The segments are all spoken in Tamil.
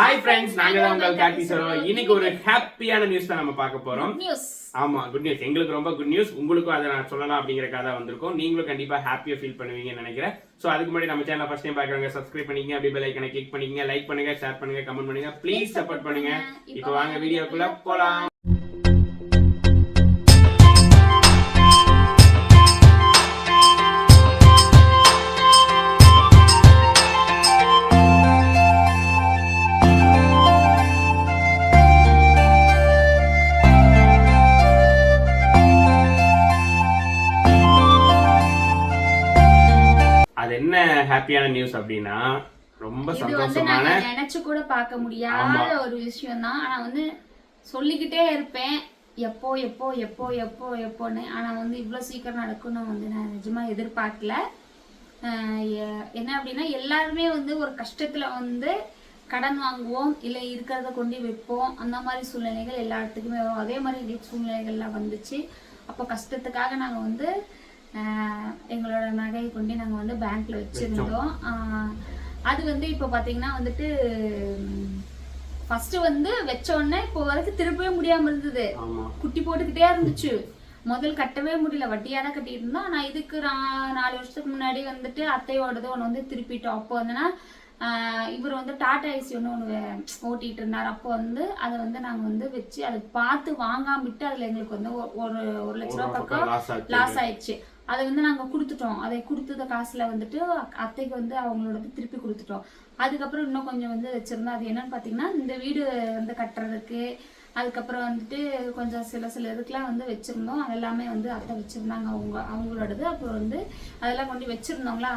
ஹாய் ஃப்ரெண்ட்ஸ் நாங்க தான் உங்கள் கார்த்தி சொல்லுவோம் இன்னைக்கு ஒரு ஹாப்பியான நியூஸ் தான் நம்ம பார்க்க போறோம். ஆமா குட் நியூஸ் எங்களுக்கு ரொம்ப குட் நியூஸ் உங்களுக்கும் அதை நான் சொல்லலாம் அப்படிங்கறக்காக தான் வந்திருக்கோம். நீங்களும் கண்டிப்பா ஹாப்பியா ஃபீல் பண்ணுவீங்கன்னு நினைக்கிறேன். சோ அதுக்கு முன்னாடி நம்ம சேனல் ஃபர்ஸ்ட் டைம் பாக்குறவங்க சப்ஸ்கிரைப் பண்ணிக்கங்க. அப்படியே பெல் ஐக்கனை கிளிக் பண்ணிக்கங்க. லைக் பண்ணுங்க ஷேர் பண்ணுங்க கமெண்ட் பண்ணுங்க. ப்ளீஸ் சப்போர்ட் பண்ணுங்க. இப்போ வாங்க வீடியோக்குள்ள போலாம். ஹாப்பியான நியூஸ் அப்படின்னா ரொம்ப சந்தோஷமான நினைச்சு கூட பார்க்க முடியாத ஒரு விஷயம் தான் ஆனா வந்து சொல்லிக்கிட்டே இருப்பேன். எப்போ எப்போ எப்போ எப்போ எப்போன்னு. ஆனா வந்து இவ்வளவு சீக்கிரம் நடக்கும்னு வந்து நான் நிஜமா எதிர்பார்க்கல. என்ன அப்படின்னா எல்லாருமே வந்து ஒரு கஷ்டத்துல வந்து கடன் வாங்குவோம். இல்லை இருக்கிறத கொண்டு வைப்போம். அந்த மாதிரி சூழ்நிலைகள் எல்லா இடத்துக்குமே வரும். அதே மாதிரி எங்களுக்கு சூழ்நிலைகள்லாம் வந்துச்சு. அப்போ கஷ்டத்துக்காக நாங்கள் வந்து எங்களோட நகையை கொண்டு நாங்கள் வந்து பேங்க்ல வச்சிருந்தோம். அது வந்து இப்போ பார்த்தீங்கன்னா வந்துட்டு ஃபர்ஸ்ட் வந்து வச்ச உடனே இப்போ வரைக்கும் திருப்பவே முடியாம இருந்தது. குட்டி போட்டுக்கிட்டே இருந்துச்சு. முதல் கட்டவே முடியல. வட்டியாக தான் கட்டிட்டு இருந்தோம். ஆனால் இதுக்கு நான் நாலு வருஷத்துக்கு முன்னாடி வந்துட்டு அத்தையோடது ஒன்று வந்து திருப்பிட்டோம் அப்போ வந்துன்னா இவர் வந்து டாடா ஐசி ஒன்று ஒன்று ஓட்டிட்டு இருந்தார். அப்போ வந்து அதை வந்து நாங்கள் வந்து வச்சு அதை பார்த்து வாங்காம விட்டு அதில் எங்களுக்கு வந்து ஒரு ஒரு லட்ச ரூபா பக்கம். லாஸ் ஆயிடுச்சு. அதை வந்து நாங்கள் கொடுத்துட்டோம். அதை கொடுத்தத காசுல வந்துட்டு அத்தைக்கு வந்து அவங்களோடது திருப்பி கொடுத்துட்டோம். அதுக்கப்புறம் இன்னும் கொஞ்சம் வந்து வச்சிருந்தோம். அது என்னன்னு பார்த்தீங்கன்னா இந்த வீடு வந்து கட்டுறதுக்கு அதுக்கப்புறம் வந்துட்டு கொஞ்சம் சில சில இதுக்கெல்லாம் வந்து வச்சிருந்தோம். அது எல்லாமே வந்து அத்தை வச்சிருந்தாங்க. அவங்க அவங்களோடது. அப்புறம் வந்து அதெல்லாம் கொண்டு வச்சிருந்தோங்களா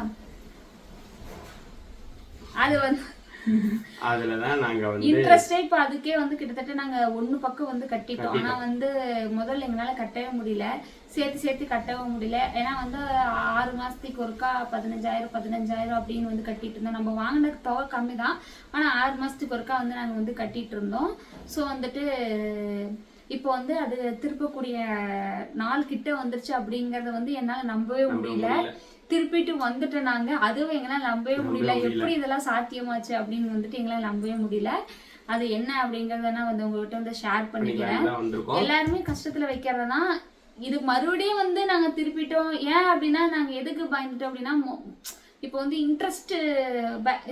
அது வந்து அதுலதான் நாங்க வந்து இன்ட்ரெஸ்டே இப்போ அதுக்கே வந்து கிட்டத்தட்ட நாங்க ஒண்ணு பக்கம் வந்து கட்டிட்டோம். ஆனா வந்து முதல்ல எங்களால கட்டவே முடியல. சேர்த்து சேர்த்து கட்டவும் முடியல. ஏன்னா வந்து ஆறு மாசத்துக்கு ஒருக்கா பதினஞ்சாயிரம் பதினஞ்சாயிரம் அப்படின்னு வந்து கட்டிட்டு இருந்தோம். நம்ம வாங்கின தொகை கம்மி தான் ஆனா ஆறு மாசத்துக்கு ஒருக்கா வந்து நாங்க வந்து கட்டிட்டு இருந்தோம். ஸோ வந்துட்டு இப்போ வந்து அது திருப்பக்கூடிய நாள் கிட்ட வந்துருச்சு அப்படிங்கறத வந்து என்னால நம்பவே முடியல. திருப்பிட்டு வந்துட்டோம் நாங்க. அதுவும் எங்களால நம்பவே முடியல. எப்படி இதெல்லாம் சாத்தியமாச்சு அப்படின்னு வந்துட்டு எங்களால நம்பவே முடியல. அது என்ன அப்படிங்கறத நான் வந்து உங்ககிட்ட வந்து ஷேர் பண்ணிக்கிறேன். எல்லாருமே கஷ்டத்துல வைக்கிறதுனா இது மறுபடியும் வந்து நாங்க திருப்பிட்டோம். ஏன் அப்படின்னா நாங்க எதுக்கு பயந்துட்டோம் அப்படின்னா இப்போ வந்து இன்ட்ரெஸ்ட்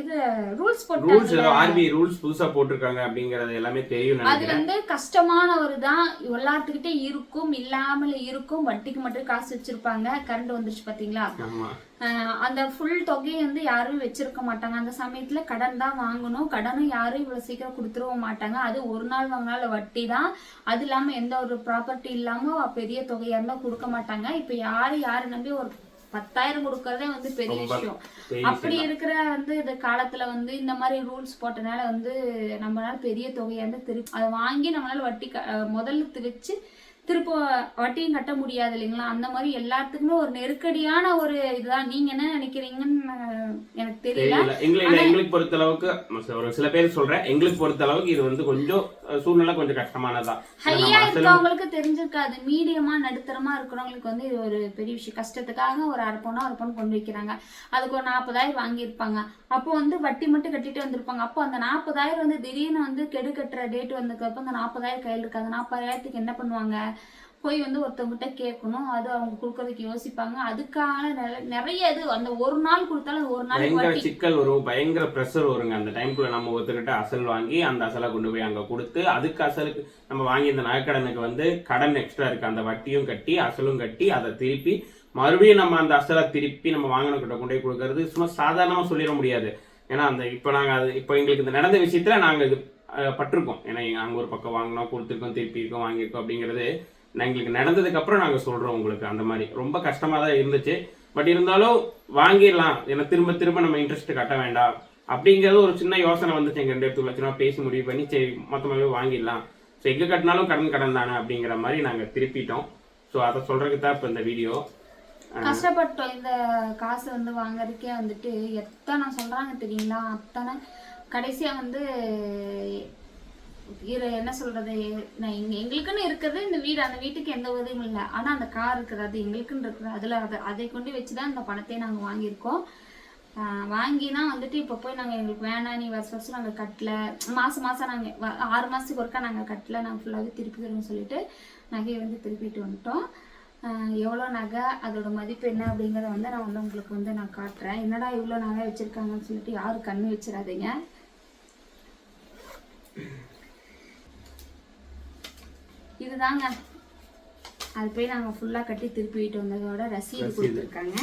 இது ரூல்ஸ் ஏதோ ஆர்பிஐ ரூல்ஸ் புதுசா போட்டிருக்காங்க அப்படிங்கறது எல்லாமே தெரியும் அது வந்து கஷ்டமான ஒரு தான். எல்லாத்துக்கிட்டே இருக்கும் இல்லாமல் இருக்கும் வட்டிக்கு மட்டும் காசு வச்சிருப்பாங்க. கரண்ட் வந்துருச்சு பாத்தீங்களா? அந்த ஃபுல் தொகையை வந்து யாரும் வச்சிருக்க மாட்டாங்க. அந்த சமயத்துல கடன் தான் வாங்கணும். கடனும் யாரும் இவ்வளவு சீக்கிரம் கொடுத்துருவும் மாட்டாங்க. அது ஒரு நாள் வாங்கினால வட்டி தான். அது இல்லாம எந்த ஒரு ப்ராப்பர்ட்டி இல்லாம பெரிய தொகையா இருந்தா கொடுக்க மாட்டாங்க. இப்ப யாரு யாரு நம்பி ஒரு பத்தாயிரம் கொடுக்கறதே வந்து பெரிய விஷயம். அப்படி இருக்கிற வந்து இந்த காலத்துல வந்து இந்த மாதிரி ரூல்ஸ் போட்டனால வந்து நம்மளால பெரிய தொகையை வந்து திருப்பி அதை வாங்கி நம்மளால வட்டி முதல்ல வச்சு திருப்ப வட்டியும் கட்ட முடியாது இல்லைங்களா? அந்த மாதிரி எல்லாத்துக்குமே ஒரு நெருக்கடியான ஒரு இதுதான். நீங்க என்ன நினைக்கிறீங்கன்னு எனக்கு தெரியல. எங்களுக்கு பொறுத்த அளவுக்கு சில பேர் சொல்றேன். எங்களுக்கு பொறுத்த அளவுக்கு இது வந்து கொஞ்சம் சூழ்நிலை கொஞ்சம் கஷ்டமானதான் ஹையா இருக்கவங்களுக்கு தெரிஞ்சிருக்காது. மீடியமா நடுத்தரமா இருக்கிறவங்களுக்கு வந்து இது ஒரு பெரிய விஷயம். கஷ்டத்துக்காக ஒரு அரை பவுனா ஒரு பவுன் கொண்டு வைக்கிறாங்க. அதுக்கு ஒரு நாற்பதாயிரம் வாங்கியிருப்பாங்க. அப்போ வந்து வட்டி மட்டும் கட்டிட்டு வந்திருப்பாங்க. அப்போ அந்த நாற்பதாயிரம் வந்து திடீர்னு வந்து கெடு கட்டுற டேட் வந்ததுக்கப்புறம் அந்த நாற்பதாயிரம் கையில் இருக்காது. நாற்பதாயிரத்துக்கு என்ன பண்ணுவாங்க? போய் வந்து ஒருத்தவங்ககிட்ட கேட்கணும். அது அவங்க கொடுக்கறதுக்கு யோசிப்பாங்க. அதுக்கான நிறைய இது அந்த ஒரு நாள் கொடுத்தாலும் ஒரு நாளைக்கு பயங்கர சிக்கல் வரும். பயங்கர ப்ரெஷர் வருங்க. அந்த டைம்குள்ள நம்ம ஒருத்தர்கிட்ட அசல் வாங்கி அந்த அசலை கொண்டு போய் அங்க கொடுத்து அதுக்கு அசலுக்கு நம்ம வாங்கி இந்த நகைக்கடனுக்கு வந்து கடன் எக்ஸ்ட்ரா இருக்கு. அந்த வட்டியும் கட்டி அசலும் கட்டி அதை திருப்பி மறுபடியும் நம்ம அந்த அசலை திருப்பி நம்ம வாங்கினக்கிட்ட கொண்டு போய் கொடுக்கறது சும்மா சாதாரணமா சொல்லிட முடியாது. ஏன்னா அந்த இப்போ நாங்க அது இப்போ எங்களுக்கு இந்த நடந்த விஷயத்துல நாங்க இது பட்டிருக்கோம். ஏன்னா அங்க ஒரு பக்கம் வாங்கினோம் கொடுத்துருக்கோம் திருப்பி இருக்கோம் வாங்கியிருக்கோம் அப்படிங்கிறது நான் எங்களுக்கு நடந்ததுக்கு அப்புறம் நாங்க சொல்றோம் உங்களுக்கு அந்த மாதிரி. ரொம்ப கஷ்டமா தான் இருந்துச்சு. பட் இருந்தாலும் வாங்கிடலாம். ஏன்னா திரும்ப திரும்ப நம்ம இன்ட்ரெஸ்ட் கட்ட வேண்டாம். அப்படிங்கிறது ஒரு சின்ன யோசனை வந்துச்சு எங்க ரெண்டு இடத்துக்கு லட்ச ரூபா பேசி முடிவு பண்ணி சரி மொத்தமாகவே வாங்கிடலாம். ஸோ எங்க கட்டினாலும் கடன் கடன் தானே அப்படிங்கிற மாதிரி நாங்க திருப்பிட்டோம். ஸோ அதை சொல்றதுக்கு தான் இப்போ இந்த வீடியோ. கஷ்டப்பட்டோம். இந்த காசு வந்து வாங்குறதுக்கே வந்துட்டு எத்தனை சொல்றாங்க தெரியுங்களா? அத்தனை. கடைசியா வந்து என்ன சொல்றது? நான் எங்களுக்குன்னு இருக்கிறது இந்த வீடு அந்த வீட்டுக்கு எந்த உதவியும் இல்லை. ஆனா அந்த கார் இருக்குது அது எங்களுக்குன்னு இருக்குது. அதுல அதை அதை கொண்டு வச்சுதான் இந்த பணத்தை நாங்க வாங்கியிருக்கோம். வாங்கினா வாங்கி தான் வந்துட்டு இப்போ போய் நாங்கள் எங்களுக்கு வேணாம் நீ வருஷம் வருஷம் நாங்கள் கட்டல. மாதம் மாதம் நாங்கள் ஆறு மாதத்துக்கு ஒருக்கா நாங்கள் கட்டல. நாங்கள் ஃபுல்லாகவே திருப்பிக்கிறோம்னு சொல்லிட்டு நகையை வந்து திருப்பிட்டு வந்துட்டோம். எவ்வளோ நகை அதோட மதிப்பு என்ன அப்படிங்கிறத வந்து நான் வந்து உங்களுக்கு வந்து நான் காட்டுறேன். என்னடா இவ்வளோ நகை வச்சுருக்காங்கன்னு சொல்லிட்டு யாரும் கண்ணு வச்சிடாதீங்க. இதுதாங்க. அது போய் நாங்கள் ஃபுல்லாக கட்டி திருப்பிட்டு வந்ததோட ரசீது. கொடுத்துருக்காங்க.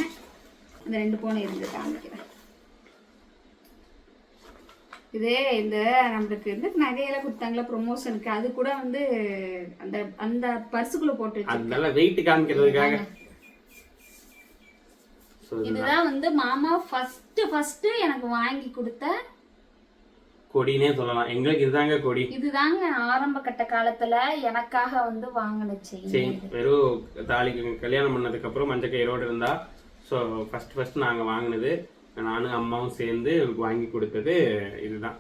இந்த ரெண்டு பவுன் இருந்து காமிக்கிறேன். இது இந்த நம்மளுக்கு இந்த நகையெல்லாம் கொடுத்தாங்களா ப்ரொமோஷனுக்கு அது கூட வந்து அந்த அந்த பர்சுக்குள்ள போட்டு வெயிட் காமிக்கிறதுக்காக. இதுதான். வந்து மாமா ஃபர்ஸ்ட் ஃபர்ஸ்ட் எனக்கு வாங்கி கொடுத்த கொடினே சொல்லலாம். எங்களுக்கு இதுதாங்க கொடி. இதுதாங்க ஆரம்ப கட்ட காலத்துல எனக்காக வந்து வாங்கின செயின் செயின் வெறும் தாலிக்கு கல்யாணம் பண்ணதுக்கு அப்புறம் மஞ்சள் கயிறோடு இருந்தா ஸோ ஃபர்ஸ்ட் ஃபர்ஸ்ட் நாங்கள் வாங்கினது நானும் அம்மாவும் சேர்ந்து வாங்கி கொடுத்தது இதுதான்.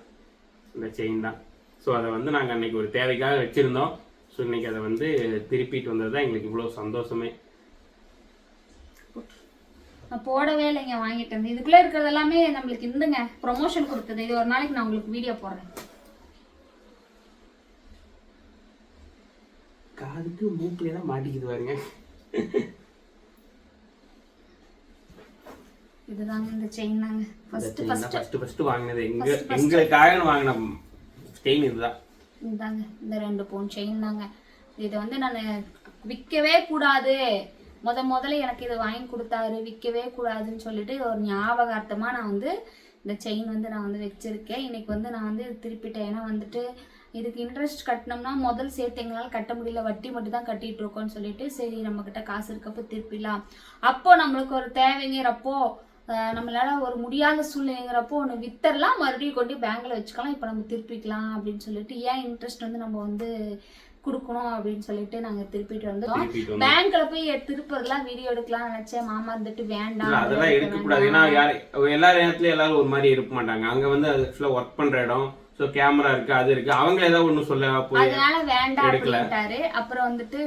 இந்த செயின் தான். ஸோ அதை வந்து நாங்கள் அன்னைக்கு ஒரு தேவைக்காக வச்சுருந்தோம். ஸோ இன்னைக்கு அதை வந்து திருப்பிட்டு வந்தது தான் எங்களுக்கு இவ்வளோ சந்தோஷமே. நான் போடவே இல்லைங்க வாங்கிட்டு வந்து. இதுக்குள்ள இருக்கிறது எல்லாமே நம்மளுக்கு இந்துங்க ப்ரொமோஷன் கொடுத்தது. இது ஒரு நாளைக்கு நான் உங்களுக்கு வீடியோ போடுறேன். காதுக்கு மூக்குல தான் மாட்டிக்குது பாருங்க. இதுதாங்க இந்த செயின் தாங்க. ஃபர்ஸ்ட் ஃபர்ஸ்ட் ஃபர்ஸ்ட் ஃபர்ஸ்ட் வாங்கினது. எங்க எங்களுக்காக வாங்கின செயின் இதுதான். இதாங்க இந்த ரெண்டு பவுன் செயின் தாங்க. இதை வந்து நான் விற்கவே கூடாது. முத முதல்ல எனக்கு இதை வாங்கி கொடுத்தாரு விற்கவே கூடாதுன்னு சொல்லிட்டு ஒரு ஞாபகார்த்தமாக நான் வந்து இந்த செயின் வந்து நான் வந்து வச்சிருக்கேன். இன்றைக்கி வந்து நான் வந்து திருப்பிட்டேன். ஏன்னா வந்துட்டு இதுக்கு இன்ட்ரெஸ்ட் கட்டினோம்னா முதல் சேர்த்து எங்களால் கட்ட முடியல. வட்டி மட்டும் தான் கட்டிட்டு இருக்கோம்னு சொல்லிட்டு சரி நம்மக்கிட்ட காசு இருக்கப்போ திருப்பிடலாம். அப்போ நம்மளுக்கு ஒரு தேவைங்கிறப்போ நம்மளால ஒரு முடியாத சூழ்நிலைங்கிறப்போ ஒன்று வித்தரலாம். மறுபடியும் கொண்டு பேங்கில் வச்சுக்கலாம். இப்போ நம்ம திருப்பிக்கலாம் அப்படின்னு சொல்லிட்டு ஏன் இன்ட்ரெஸ்ட் வந்து நம்ம வந்து கொடுக்கணும் அப்படின்னு சொல்லிட்டு நாங்க திருப்பிட்டு வந்தோம். பேங்க்ல போய் திருப்புறதுலாம் வீடியோ எடுக்கலாம் நினைச்சேன். மாமா இருந்துட்டு வேண்டாம். அதெல்லாம் எடுக்கக்கூடாது ஏன்னா யார் எல்லா நேரத்துலயும் எல்லாரும் ஒரு மாதிரி இருக்க மாட்டாங்க. அங்க வந்து அது ஆக்சுவலா ஒர்க் பண்ற இடம். ஸோ கேமரா இருக்கு அது இருக்கு. அவங்க ஏதாவது ஒண்ணு சொல்ல போய் அதனால வேண்டாம். அப்படின்ட்டாரு அப்புறம் வந்துட்டு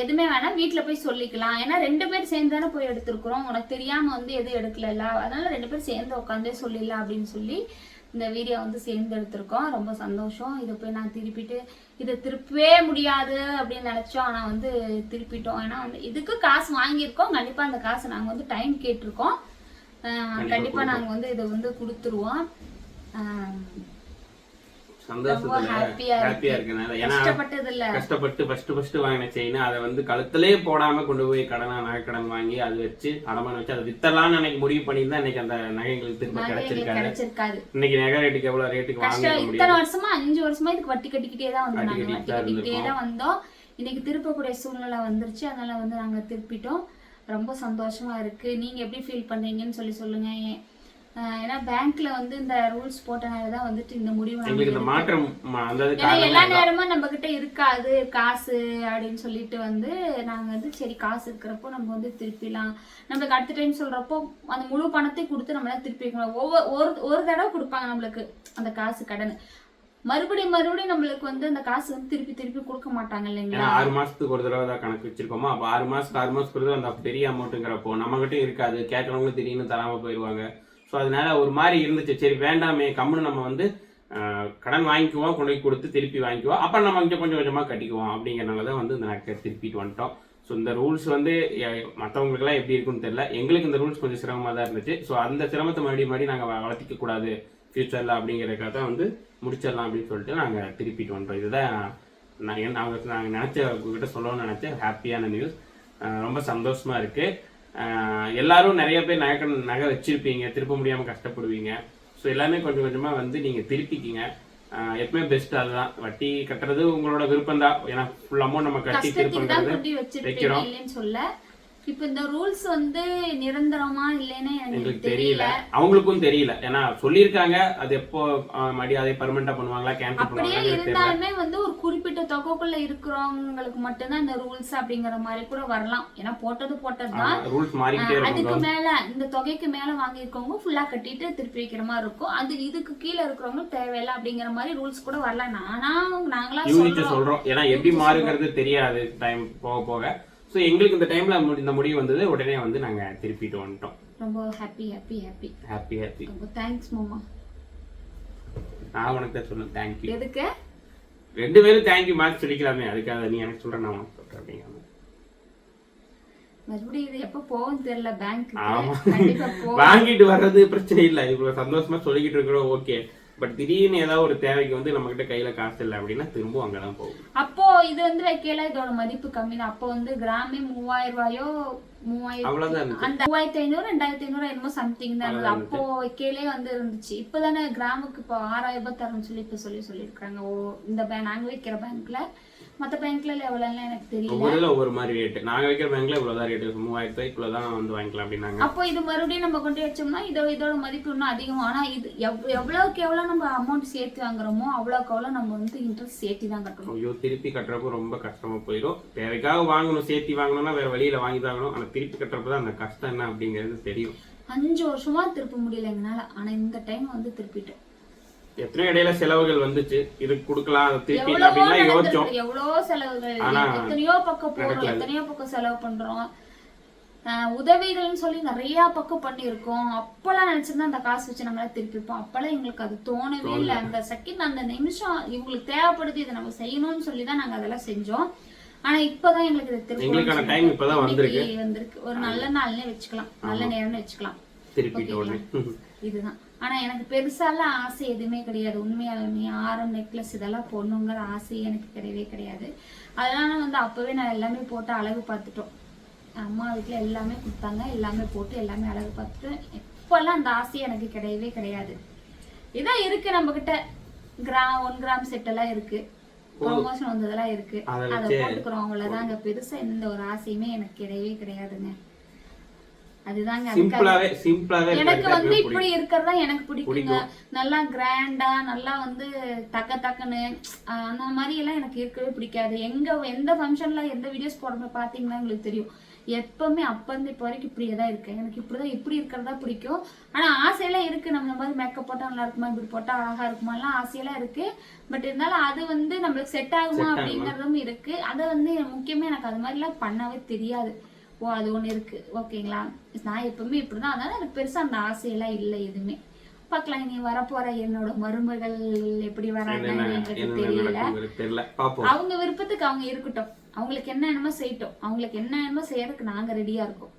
எதுவுமே வேணாம். வீட்ல போய் சொல்லிக்கலாம். ஏன்னா ரெண்டு பேர் சேர்ந்து தானே போய் எடுத்திருக்கிறோம். உனக்கு தெரியாம வந்து எதுவும் எடுக்கல அதனால ரெண்டு பேரும் சேர்ந்து உட்காந்தே சொல்லிடலாம் அப்படின்னு சொல்லி இந்த வீடியோ வந்து சேர்ந்து எடுத்திருக்கோம் ரொம்ப சந்தோஷம். இதை போய் நான் திருப்பிட்டு இதை திருப்பவே முடியாது அப்படின்னு நினைச்சோம். ஆனா வந்து திருப்பிட்டோம். ஏன்னா வந்து இதுக்கு காசு வாங்கியிருக்கோம். கண்டிப்பா அந்த காசு நாங்க வந்து டைம் கேட்டிருக்கோம். ஆஹ் கண்டிப்பா நாங்க வந்து இதை வந்து கொடுத்துருவோம். சந்தோஷத்துல ஹாப்பியா இருக்கனால ஏன்னா கஷ்டப்பட்டு ஃபர்ஸ்ட் ஃபர்ஸ்ட் வாங்கின செயின் அதை வந்து கழுத்திலே போடாம கொண்டு போய் கடனா நகைக்கடன் வாங்கி அது வச்சு அடமானம் வச்சு அதை வித்தரலாம்னு அன்னைக்கு முடிவு பண்ணியிருந்தா இன்னைக்கு அந்த நகைங்களுக்கு திரும்ப நகை கிடைச்சிருக்காது. இன்னைக்கு நகை ரேட்டுக்கு எவ்வளவு ரேட்டுக்கு வாங்க இத்தனை வருஷமா அஞ்சு வருஷமா இதுக்கு வட்டி கட்டிக்கிட்டே தான் வந்தோம் வட்டி கட்டிக்கிட்டு தான் வந்தோம். இன்னைக்கு திருப்பக்கூடிய சூழ்நிலை வந்துருச்சு. அதனால வந்து நாங்க திருப்பிட்டோம். ரொம்ப சந்தோஷமா இருக்கு. நீங்க எப்படி ஃபீல் பண்றீங்கன்னு சொல்லி சொல்லுங்க. ஏன்னா பேங்க்ல வந்து இந்த ரூல்ஸ் போட்டனால தான் வந்துட்டு இந்த முடிவு எங்களுக்கு இந்த மாற்றம் ஏன்னா எல்லா நேரமும் நம்ம கிட்ட இருக்காது. காசு அப்படின்னு சொல்லிட்டு வந்து நாங்க வந்து சரி காசு இருக்கிறப்போ நம்ம வந்து திருப்பிலாம் நம்மளுக்கு அடுத்த டைம் சொல்றப்போ அந்த முழு பணத்தையும் கொடுத்து நம்மளால திருப்பி வைக்கணும். ஒவ்வொரு ஒரு ஒரு தடவை கொடுப்பாங்க நம்மளுக்கு அந்த காசு கடன். மறுபடியும் மறுபடியும் நம்மளுக்கு வந்து அந்த காசு வந்து திருப்பி திருப்பி கொடுக்க மாட்டாங்க இல்லைங்களா? ஆறு மாசத்துக்கு ஒரு தடவை தான் கணக்கு வச்சிருக்கோமோ அப்ப ஆறு மாசத்துக்கு ஆறு மாசத்துக்கு ஒரு தடவை அந்த பெரிய அமௌண்ட்டுங்கிறப்போ நம்ம கிட்ட இருக்காது. கேட்கறவங்களும் திடீர்னு தராம போயிடுவாங்க ஸோ அதனால ஒரு மாதிரி இருந்துச்சு. சரி வேண்டாமே கம்முன்னு நம்ம வந்து கடன் வாங்கிக்குவோம் கொண்டு போய் கொடுத்து திருப்பி வாங்கிக்குவோம். அப்போ நம்ம கொஞ்சம் கொஞ்சம் கொஞ்சமாக கட்டிக்குவோம் அப்படிங்கிறனால தான் வந்து இந்த நாட்கள் திருப்பிட்டு வந்துட்டோம். ஸோ இந்த ரூல்ஸ் வந்து மற்றவங்களுக்கெல்லாம் எப்படி இருக்குன்னு தெரியல. எங்களுக்கு இந்த ரூல்ஸ் கொஞ்சம் சிரமமாக தான் இருந்துச்சு. ஸோ அந்த சிரமத்தை மறுபடியும் மறுபடியும் நாங்கள் வளர்த்திக்க கூடாது ஃப்யூச்சரில் அப்படிங்கிறதுக்காக தான் வந்து முடிச்சிடலாம் அப்படின்னு சொல்லிட்டு நாங்கள் திருப்பிட்டு வந்துட்டோம். இதுதான் நான் நாங்கள் அவங்க நாங்கள் நினச்ச உங்ககிட்ட சொல்லணும்னு நினச்சேன். ஹாப்பியான நியூஸ் ரொம்ப சந்தோஷமாக இருக்குது எல்லாரும் நிறைய பேர் நகை நகை வச்சிருப்பீங்க திருப்ப முடியாமல் கஷ்டப்படுவீங்க. ஸோ எல்லாமே கொஞ்சம் கொஞ்சமாக வந்து நீங்கள் திருப்பிக்கிங்க எப்பவுமே பெஸ்ட் அதுதான். வட்டி கட்டுறது உங்களோட விருப்பம் தான் ஏன்னா ஃபுல் அமௌண்ட் நம்ம கட்டி வச்சிருப்பீங்க வைக்கிறோம். இப்ப இந்த ரூல்ஸ் வந்து நிரந்தரமா இல்லைன்னு எங்களுக்கு தெரியல. அவங்களுக்கும் தெரியல. ஏன்னா சொல்லியிருக்காங்க. அது எப்போ மறுபடியும் அதே பர்மனண்டா பண்ணுவாங்களா கேன்சல் அப்படியே இருந்தாலுமே வந்து ஒரு குறிப்பிட்ட தொகைக்குள்ள இருக்கிறவங்களுக்கு மட்டும்தான் இந்த ரூல்ஸ் அப்படிங்கிற மாதிரி கூட வரலாம். ஏன்னா போட்டது போட்டதுதான். ரூல்ஸ் மாறிக்கிட்டே அதுக்கு மேல இந்த தொகைக்கு மேல வாங்கியிருக்கவங்க ஃபுல்லா கட்டிட்டு திருப்பி வைக்கிற மாதிரி இருக்கும். அது இதுக்கு கீழே இருக்கிறவங்க தேவையில்லை அப்படிங்கிற மாதிரி ரூல்ஸ் கூட வரல நானா நாங்களா சொல்றோம். ஏன்னா எப்படி மாறுங்கிறது தெரியாது டைம் போக போக. சோ எங்களுக்கு இந்த டைம்ல இந்த முடிவு வந்தது. உடனே வந்து நாங்க திருப்பிட்டு வந்துட்டோம். ரொம்ப happy happy happy happy happy ரொம்ப தேங்க்ஸ் மாமா. நான் உனக்கு தான் சொன்னேன் தேங்க்யூ எதுக்கு? ரெண்டு பேரும் தேங்க்யூ மேட்ச் சொல்லிக்கலாமே. அதுக்காக நீ எனக்கு சொல்ற நான் உனக்கு அப்படிங்கிற மாதிரி. மறுபடியும் இது எப்ப போகும் தெரியல பேங்க் வாங்கிட்டு வர்றது பிரச்சனை இல்ல. இவ்வளவு சந்தோஷமா சொல்லிக்கிட்டு இருக்கிறோம். ஓகே பட் திடீர்னு ஏதாவது ஒரு தேவைக்கு வந்து நம்ம கிட்ட கையில காசு இல்லை அப்படின்னா திரும்ப அங்கதான் போகும். அப்போ இது வந்து வைக்கல இதோட மதிப்பு கம்மி தான். அப்போ வந்து கிராமே மூவாயிரம் ரூபாயோ மூவாயிரம் அந்த மூவாயிரத்தி ஐநூறு ரெண்டாயிரத்தி ஐநூறு என்னமோ சம்திங் தான் இருந்தது. அப்போ வைக்கலே வந்து இருந்துச்சு. இப்பதானே கிராமுக்கு இப்போ ஆறாயிரம் ரூபாய் தரேன்னு சொல்லி இப்ப சொல்லி சொல்லியிருக்காங்க. ஓ இந்த பேங்க் நாங்க வைக்கிற பேங்க்ல மத்த பேங்க்ல எவ்வளவுலாம் எனக்கு தெரியல. ஒவ்வொரு இதுல ஒவ்வொரு மாதிரி ரேட்டு நாங்க வைக்கிற பேங்க்ல இவ்வளவுதான் ரேட்டு மூவாயிரத்தி ரூபாய்க்குள்ளதான் வந்து வாங்கிக்கலாம் அப்படின்னாங்க. அப்போ இது மறுபடியும் நம்ம கொண்டு வச்சோம்னா இதோட இதோட மதிப்பு இன்னும் அதிகம். ஆனா இது எவ்- எவ்வளவுக்கு எவ்வளவு நம்ம அமௌண்ட் சேர்த்து வாங்குறோமோ அவ்வளவுக்கு அவ்வளவு நம்ம வந்து இன்ட்ரெஸ்ட் சேர்த்து தான் கட்டணும். ஐயோ திருப்பி கட்டுறப்போ ரொம்ப கஷ்டமா போயிடும். தேவைக்காக வாங்கணும் சேர்த்தி வாங்கணும்னா வேற வழியில வாங்கி தான் ஆகணும். ஆனா திருப்பி கட்டுறப்ப தான் அந்த கஷ்டம் என்ன அப்படிங்கிறது தெரியும். அஞ்சு வருஷமா திருப்ப முடியல எங்களால. ஆனா இந்த டைம் வந்து திருப்பிட்டோம் எத்தனையோ இடையில செலவுகள் வந்துச்சு? இது கொடுக்கலாம் திருப்பி அப்படின்லாம் யோசிச்சோம். எவ்வளவோ செலவுகள். ஆனா எத்தனையோ பக்கம் போறோம். எத்தனையோ பக்கம் செலவு பண்றோம். உதவிகள்னு சொல்லி நிறைய பக்கம் பண்ணியிருக்கோம். அப்பெல்லாம் நினைச்சிருந்தா அந்த காசு வச்சு நம்மளால திருப்பிப்போம். அப்பெல்லாம் எங்களுக்கு அது தோணவே இல்லை. அந்த செகண்ட் அந்த நிமிஷம் இவங்களுக்கு தேவைப்படுது இதை நம்ம செய்யணும்னு சொல்லி தான் நாங்க அதெல்லாம் செஞ்சோம். ஆனா இப்பதான் எங்களுக்கு இது திருப்பி. வந்திருக்கு. ஒரு நல்ல நாள்னே வச்சுக்கலாம். நல்ல நேரம்னு வச்சுக்கலாம். திருப்பிட்ட உடனே இதுதான். ஆனா எனக்கு பெருசாலாம் ஆசை எதுவுமே கிடையாது. உண்மையாலுமே ஆரம் நெக்லஸ் இதெல்லாம் பொண்ணுங்கிற ஆசை எனக்கு கிடையவே கிடையாது. அதெல்லாம் வந்து அப்பவே நான் எல்லாமே போட்டு அழகு பார்த்துட்டோம். அம்மா வீட்டுல எல்லாமே கொடுத்தாங்க. எல்லாமே போட்டு எல்லாமே அழகு பார்த்துட்டோம் இப்பெல்லாம் அந்த ஆசை எனக்கு கிடையவே கிடையாது. இதான் இருக்கு நம்ம கிட்ட கிராம் ஒன் கிராம் செட் எல்லாம் இருக்கு. ப்ரொமோஷன் வந்ததெல்லாம் இருக்கு. அதை போட்டுக்கிறோம். அவ்வளவுதாங்க பெருசா எந்த ஒரு ஆசையுமே எனக்கு கிடையவே கிடையாதுங்க. அதுதாங்க அதுக்காக சிம்பிளாவே சிம்பிளாவே எனக்கு வந்து இப்படி இருக்கிறதா எனக்கு பிடிக்குங்க. நல்லா கிராண்டா நல்லா வந்து தக்க தக்கன்னு அந்த மாதிரி எல்லாம் எனக்கு இருக்கவே பிடிக்காது. எங்க எந்த ஃபங்க்ஷன்ல எந்த வீடியோஸ் போடுறப்ப பாத்தீங்கன்னா உங்களுக்கு தெரியும். எப்பவுமே அப்ப இருந்து இப்போ வரைக்கும் இப்படியே தான் இருக்கேன். எனக்கு இப்படிதான் இப்படி இருக்கிறதா பிடிக்கும். ஆனா ஆசையெல்லாம் இருக்கு. நம்ம மாதிரி மேக்கப் போட்டா நல்லா இருக்குமா? இப்படி போட்டா அழகா இருக்குமாலாம் ஆசையெல்லாம் இருக்கு. பட் இருந்தாலும் அது வந்து நம்மளுக்கு செட் ஆகுமா? அப்படிங்கறதும் இருக்கு. அதை வந்து முக்கியமா எனக்கு அது மாதிரிலாம் பண்ணவே தெரியாது. ஓ அது ஒண்ணு இருக்கு. ஓகேங்களா நான் எப்பவுமே இப்படிதான். அதனால எனக்கு பெருசா அந்த ஆசையெல்லாம் இல்லை எதுவுமே. பார்க்கலாம் நீ வரப்போற என்னோட மருமகள் எப்படி வராங்கன்னு தெரியல. அவங்க விருப்பத்துக்கு அவங்க இருக்கட்டும். அவங்களுக்கு என்ன என்னமோ செய்யட்டும். அவங்களுக்கு என்ன என்னமோ செய்யறதுக்கு நாங்க ரெடியா இருக்கோம்.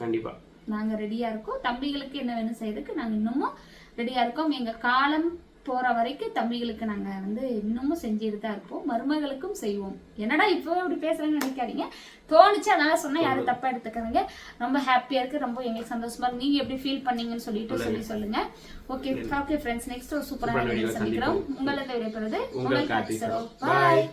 கண்டிப்பா. நாங்க ரெடியா இருக்கோம். தம்பிகளுக்கு என்ன வேணும் செய்யறதுக்கு நாங்க இன்னமும் ரெடியா இருக்கோம். எங்க காலம் போற வரைக்கும் தம்பிகளுக்கு நாங்க வந்து இன்னமும் செஞ்சுட்டு தான் இருப்போம். மருமகளுக்கும் செய்வோம். என்னடா இப்போ இப்படி பேசுறேன்னு நினைக்காதீங்க. தோணுச்சு அதனால சொன்னா யாரும் தப்பா எடுத்துக்காதீங்க. ரொம்ப ஹாப்பியா இருக்கு ரொம்ப எங்களுக்கு சந்தோஷமா இருக்கு. நீங்க எப்படி ஃபீல் பண்ணீங்கன்னு சொல்லிட்டு சொல்லி சொல்லுங்க. ஓகே ஓகே ஃப்ரெண்ட்ஸ் நெக்ஸ்ட் ஒரு சூப்பரான வீடியோ சந்திக்கிறோம். உங்களை விடைபெறுது உங்கள் கார்த்திக் சரோ. பாய் பாய்